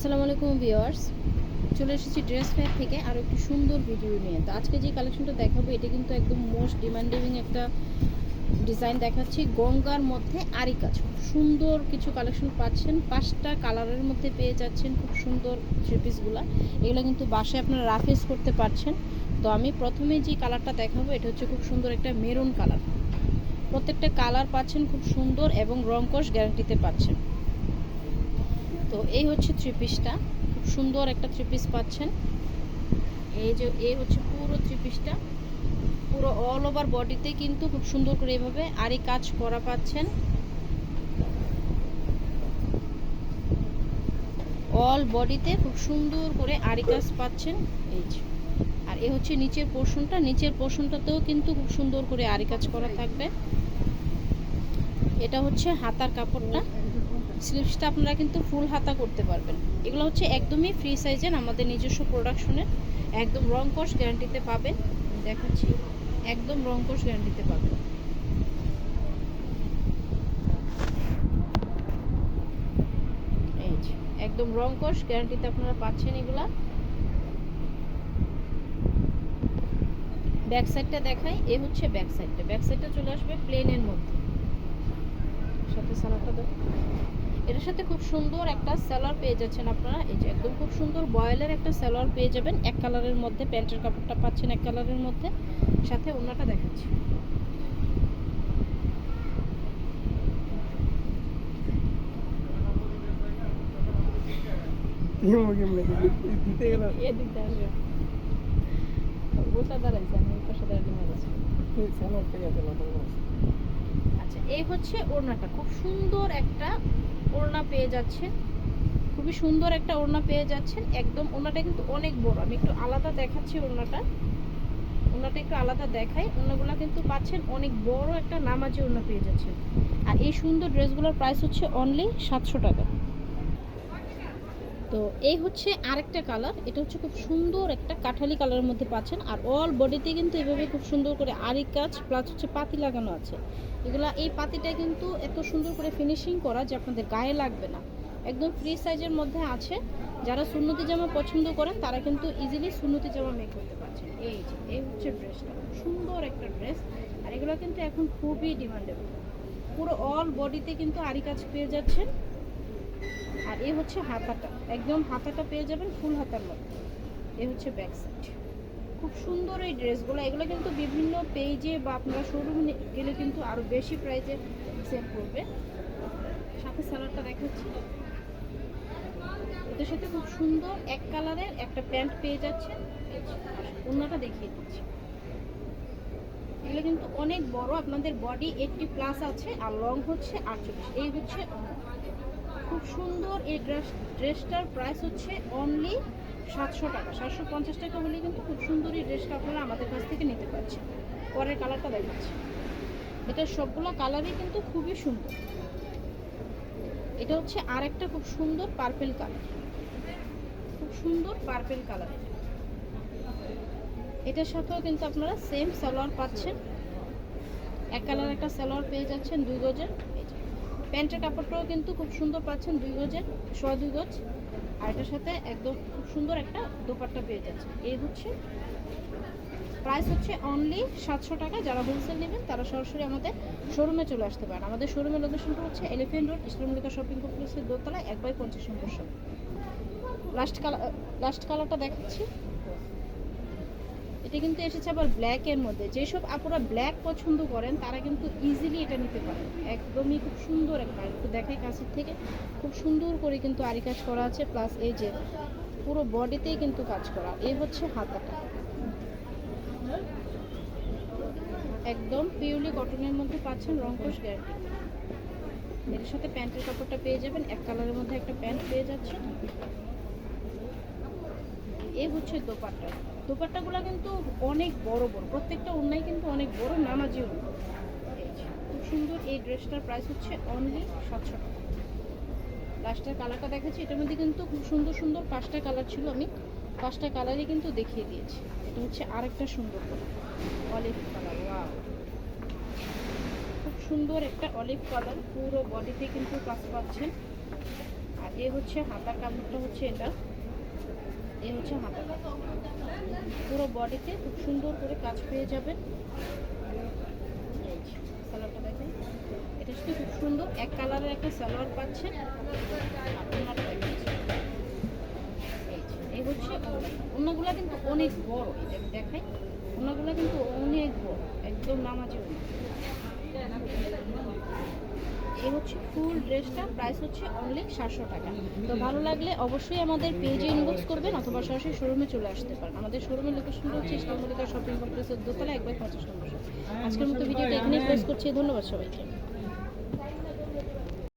আসসালামু আলাইকুম ভিউয়ার্স। চলে এসেছি ড্রেস ফেয়ার থেকে আরও একটি সুন্দর ভিডিও নিয়ে। তো আজকে যে কালেকশনটা দেখাবো, এটা কিন্তু একদম মোস্ট ডিমান্ডিং একটা ডিজাইন দেখাচ্ছি। গঙ্গার মধ্যে আরি কাজ সুন্দর কিছু কালেকশন পাচ্ছেন। পাঁচটা কালারের মধ্যে পেয়ে যাচ্ছেন খুব সুন্দর থ্রি পিসগুলো এগুলো কিন্তু বাসায় আপনারা রাফেস করতে পারছেন। তো আমি প্রথমে যে কালারটা দেখাবো, এটা হচ্ছে খুব সুন্দর একটা মেরুন কালার প্রত্যেকটা কালার পাচ্ছেন খুব সুন্দর এবং রংকশ গ্যারান্টিতে পাচ্ছেন। তো এই হচ্ছে থ্রি পিসটা খুব সুন্দর একটা থ্রি পিস পাচ্ছেন। এই যে, এই হচ্ছে পুরো থ্রি পিসটা পুরো অল ওভার বডিতে কিন্তু খুব সুন্দর করে এইভাবে আরই কাজ করা পাচ্ছেন। অল বডিতে খুব সুন্দর করে আরি কাজ পাচ্ছেন। এই যে, আর এ হচ্ছে নিচের পোর্শনটা নিচের পোর্শনটাতেও কিন্তু খুব সুন্দর করে আরি কাজ করা থাকবে। এটা হচ্ছে হাতার কাপড়টা। স্লিভসটা আপনারা কিন্তু ফুল হাতা করতে পারবেন। এগুলো হচ্ছে একদমই ফ্রি সাইজের আমাদের নিজস্ব প্রোডাকশনের একদম রং কস গ্যারান্টিতে পাবেন। দেখাচ্ছি। একদম রং কস গ্যারান্টিতে পাবেন। একদম রং কস গ্যারান্টিতে আপনারা পাচ্ছেন এগুলা। ব্যাক সাইডটা দেখাই, এ হচ্ছে ব্যাক সাইডটা ব্যাক সাইডটা চলে আসবে প্লেনের মধ্যে। সাথে সালাডটা দেবো এটার সাথে খুব সুন্দর একটা স্যালোয়ার পেয়ে যাচ্ছেন আপনারা। এই যে একদম খুব সুন্দর বয়েলের একটা স্যালোয়ার পেয়ে যাবেন। এক কালারের মধ্যে প্যান্টের কাপড়টা পাচ্ছেন এক কালারের মধ্যে। সাথে ওনাটা দেখাচ্ছি। আচ্ছা এই হচ্ছে ওড়নাটা। খুব সুন্দর একটা ওড়না পেয়ে যাচ্ছেন। খুবই সুন্দর একটা ওড়না পেয়ে যাচ্ছেন। একদম ওড়নাটা কিন্তু অনেক বড়। আমি একটু আলাদা দেখাচ্ছি ওড়নাটা। ওড়নাটা একটু আলাদা দেখাই। ওড়নাগুলো কিন্তু পাচ্ছেন অনেক বড় একটা নামাজি ওড়না পেয়ে যাচ্ছেন। আর এই সুন্দর ড্রেসগুলোর প্রাইস হচ্ছে অনলি সাতশো টাকা। তো এই হচ্ছে আরেকটা কালার এটা হচ্ছে খুব সুন্দর একটা কাঠালি কালারের মধ্যে পাচ্ছেন। আর অল বডিতে কিন্তু এভাবে খুব সুন্দর করে আরি কাজ প্লাস হচ্ছে পাতি লাগানো আছে। এগুলা, এই পাতিটা কিন্তু এত সুন্দর করে ফিনিশিং করা যে আপনাদের গায়ে লাগবে না। একদম ফ্রি সাইজের মধ্যে আছে। যারা সুন্নতি জামা পছন্দ করেন, তারা কিন্তু ইজিলি সুন্নতি জামা মেক করতে পারছেন। এই যে, এই হচ্ছে ড্রেসটা সুন্দর একটা ড্রেস আর এগুলো কিন্তু এখন খুবই ডিমান্ডেবল পুরো অল বডিতে কিন্তু আরি কাজ পেয়ে যাচ্ছেন। আর এই হচ্ছে হাতাটা। একদম হাতাটা পেয়ে যাবেন ফুল হাতার মধ্যে। এ হচ্ছে ব্যাক সাইড খুব সুন্দর এই ড্রেসগুলো। এগুলো কিন্তু বিভিন্ন পেজে বা আপনারা শোরুমে গেলে কিন্তু আরও বেশি প্রাইজে সেল করবে। সাথে স্যালাডটা দেখাচ্ছি। এটার সাথে খুব সুন্দর এক কালারের একটা প্যান্ট পেয়ে যাচ্ছে অন্যটা দেখিয়ে দিচ্ছি। এগুলো কিন্তু অনেক বড়। আপনাদের বডি এইটটি প্লাস আছে আর লং হচ্ছে আটচল্লিশ। এই হচ্ছে। খুব সুন্দর। এই ড্রেস, ড্রেসটার প্রাইস হচ্ছে অনলি সাতশো টাকা। সাতশো পঞ্চাশ টাকা হলে কিন্তু খুব সুন্দর এই ড্রেসটা আপনারা আমাদের কাছ থেকে নিতে পারছেন। পরের কালারটা দেখাচ্ছি। এটা সবগুলো কালারই কিন্তু খুবই সুন্দর। এটা হচ্ছে আরেকটা খুব সুন্দর পার্পেল কালার খুব সুন্দর পার্পেল কালার এটার সাথেও কিন্তু আপনারা সেম সালোয়ার পাচ্ছেন। এক কালার একটা সালোয়ার পেয়ে যাচ্ছেন দুই গজের। প্যান্টের কাপড়টাও কিন্তু খুব সুন্দর পাচ্ছেন দুই গজের, সোয়া দুই গজ। আর এটার সাথে একদম খুব সুন্দর একটা দোপাট্টা পেয়ে যাচ্ছে এই হচ্ছে প্রাইস হচ্ছে অনলি সাতশো টাকা। যারা হোলসেল নেবেন, তারা সরাসরি আমাদের শোরুমে চলে আসতে পারেন। আমাদের শোরুমের লোকেশনটা হচ্ছে এলিফেন্ট রোড ইসলামলিকা শপিং কমপ্লেক্সের দোতলায়, এক বাই পঞ্চাশ নম্বর লাস্ট কালার লাস্ট কালারটা দেখাচ্ছি। এটা কিন্তু এসেছে আবার ব্ল্যাক এর মধ্যে। যেসব আপুরা ব্ল্যাক পছন্দ করেন, তারা কিন্তু ইজিলি এটা নিতে পারেন। একদমই খুব সুন্দর একটা একটু দেখাই কাছের থেকে। খুব সুন্দর করে কিন্তু আরি কাজ করা আছে প্লাস এই যে পুরো বডিতেই কিন্তু কাজ করা। এই হচ্ছে হাতাটা। একদম পিওরলি কটনের মধ্যে পাচ্ছেন রংকশ গ্যারান্টি এর সাথে প্যান্টের কাপড়টা পেয়ে যাবেন। এক কালারের মধ্যে একটা প্যান্ট পেয়ে যাচ্ছেন। এই হচ্ছে দোপাট্টা। দোপাট্টাগুলো কিন্তু অনেক বড় বড়, প্রত্যেকটা অন্যায় কিন্তু অনেক বড়, নামাজি খুব সুন্দর, এই ড্রেসটার প্রাইস হচ্ছে অনলি সাতশো টাকা। লাস্টের কালারটা দেখাচ্ছি, এটার মধ্যে কিন্তু খুব সুন্দর সুন্দর পাঁচটা কালার ছিল আমি। পাঁচটা কালারই কিন্তু দেখিয়ে দিয়েছি। এটা হচ্ছে আরেকটা সুন্দর কালার অলিভ কালার ওয়াও খুব সুন্দর একটা অলিভ কালার পুরো বডিতে কিন্তু কাজ পাচ্ছেন আর এ হচ্ছে হাতার কাপড়টা হচ্ছে এটা। এই হচ্ছে হাতা। পুরো বডিতে খুব সুন্দর করে কাজ পেয়ে যাবেন। সালোয়ারটা দেখেন। এটা শুধু খুব সুন্দর, এক কালারের একটা সালোয়ার পাচ্ছেন। এই হচ্ছে ওনাগুলা কিন্তু অনেক বড় আমি দেখাই। অন্যগুলা কিন্তু অনেক বড়, একদম নামাজি ওনা এই হচ্ছে ফুল ড্রেসটা প্রাইস হচ্ছে অনলি সাতশো টাকা। তো ভালো লাগলে অবশ্যই আমাদের পেজে ইনবক্স করবেন অথবা সরাসরি শোরুমে চলে আসতে পারেন। আমাদের শোরুমের লোকেশনটা হচ্ছে ইস্টামলিকা শপিং কমপ্লেক্সের দোতলা, একবার পঞ্চাশ নম্বর আজকের মতো ভিডিওটা এখানে ক্লোজ করছি। ধন্যবাদ সবাইকে।